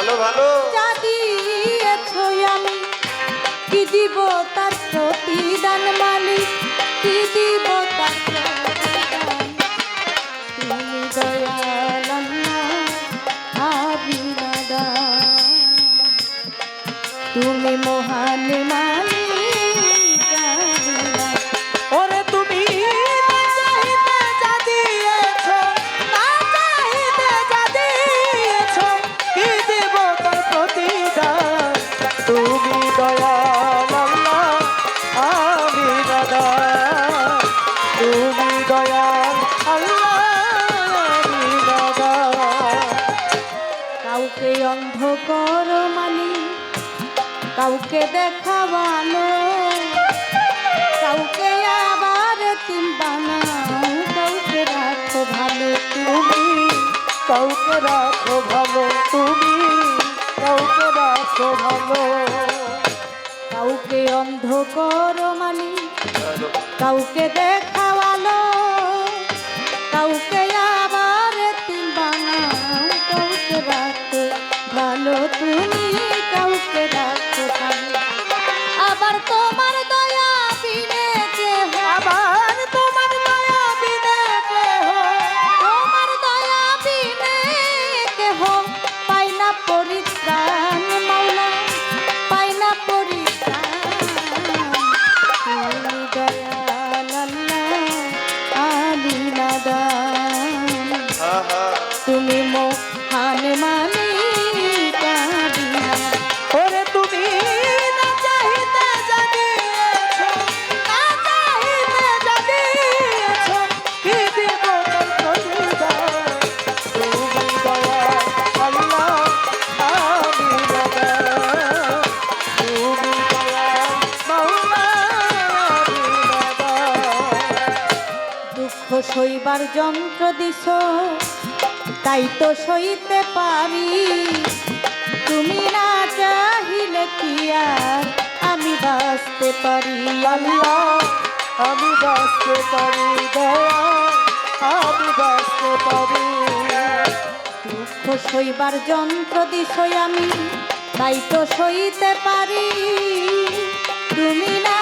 ভালো ভালো। যা দিয়েছ আমি কি দিব তার প্রতিদান মালিক? কি দিব অন্ধকর মানি, কাউকে দেখাবানো, কাউকে আবার তিনবানা কাউকে রাখো ভালো তুমি, কাউকে রাখো ভালো তুমি, কাউকে রাখো ভালো। কাউকে অন্ধকর মানি, কাউকে দেখাবানো, কাউকে তুমি মুখ দেবার যন্ত্র দিস। তাই তো সইতে পারি। তুমি না চাহিলে কি আর? আমি বাঁচতে পারি। আমি বাঁচতে পারি আমি বাঁচতে পারি। দুঃখ সইবার যন্ত্র দিস আমি তাই তো সইতে পারি। তুমি না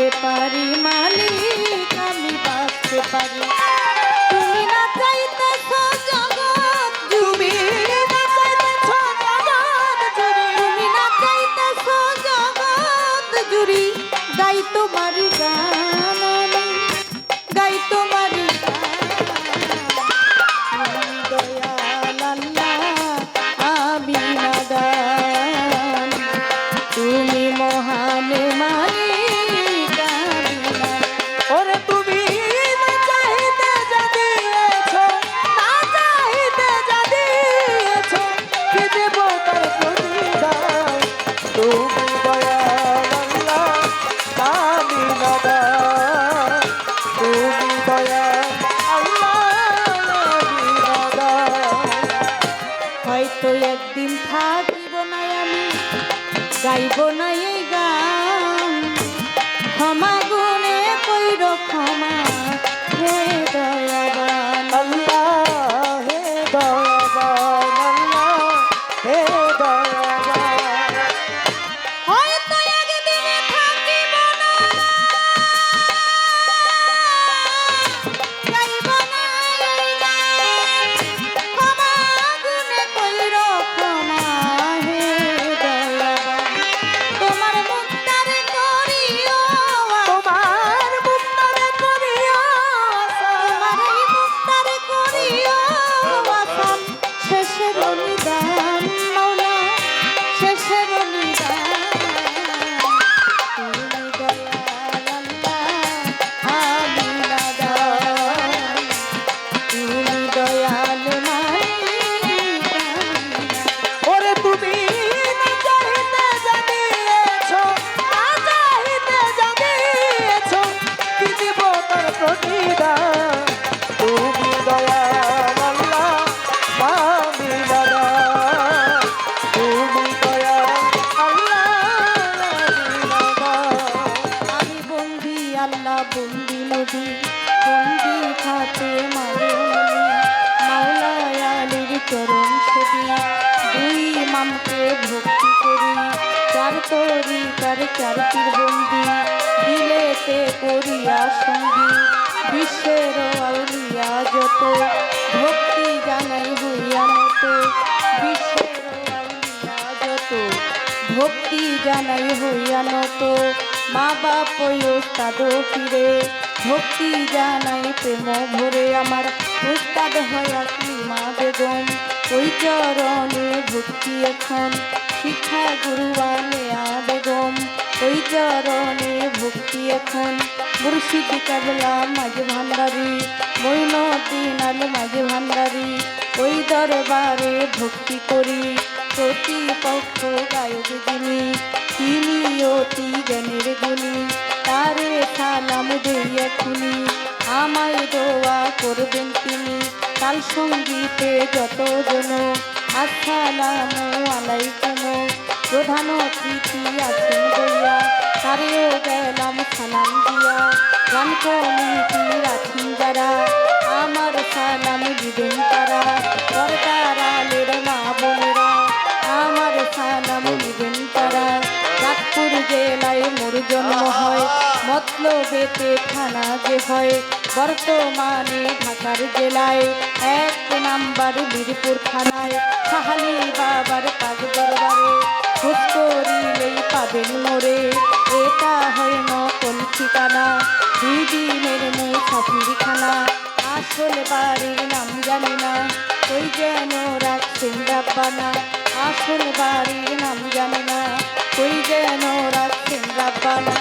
বাঁচতে পারি মালিক আমি বাঁচতে পারি। গাইব না এই আল্লাহ বন্দি নদী, বন্দি খাতে মারে মাওলায়ালির চরণ ছবি দুই মামকে ভক্তি করি। চার তরি চার চারটির বন্দি, দিলেতে করিয়া সঙ্গী। বিশ্বের আউলিয়া যত, ভক্তি জানাই হইয়া মতো। যত ভক্তি জানাই হইয়া নত। মা বাপ উস্তাদ ফিরে। ভক্তি জানাই প্রেম ভরে আমার। উস্তাদ হয়া মা বেগম। ওই চরণে ভক্তি এখন। শিক্ষা গুরু আলেয়া বেগম। ওই চরণে ভক্তি এখন। মুর্শিদ কাবলা মাঝে ভান্ডারি। মৈনদিন আল মাঝে ভান্ডারি। ওই দরবারে ভক্তি করি। প্রতিপক্ষ গায়ক যিনি, তিনি অতি জ্ঞানের গুণী। তারে সালাম দইয়া খুনি আমায় দোয়া করবেন তিনি। কাল সঙ্গীতে যত জন আসসালাম আলাইকুম। প্রধান অতিথি আছেন বইয়া তারেও গেলাম সালাম দিয়া। গান কমিটির আছেন মতলবেতে থানা যে হয়, বর্তমানে ঢাকার জেলায় এক নাম্বার বীরপুর থানায়। সাহালি বাবার কাজ দরবারে খোঁজ পাবেন মোরে। এটা হয় নকল ঠিকানা, দুই দিনের মুসাফিরখানা। আসল বাড়ির নাম জানি না, ওই যেন রাখছেন রাব্বানা। আসল বাড়ির নাম জানি না, ওই যেন রাখছেন রাব্বানা।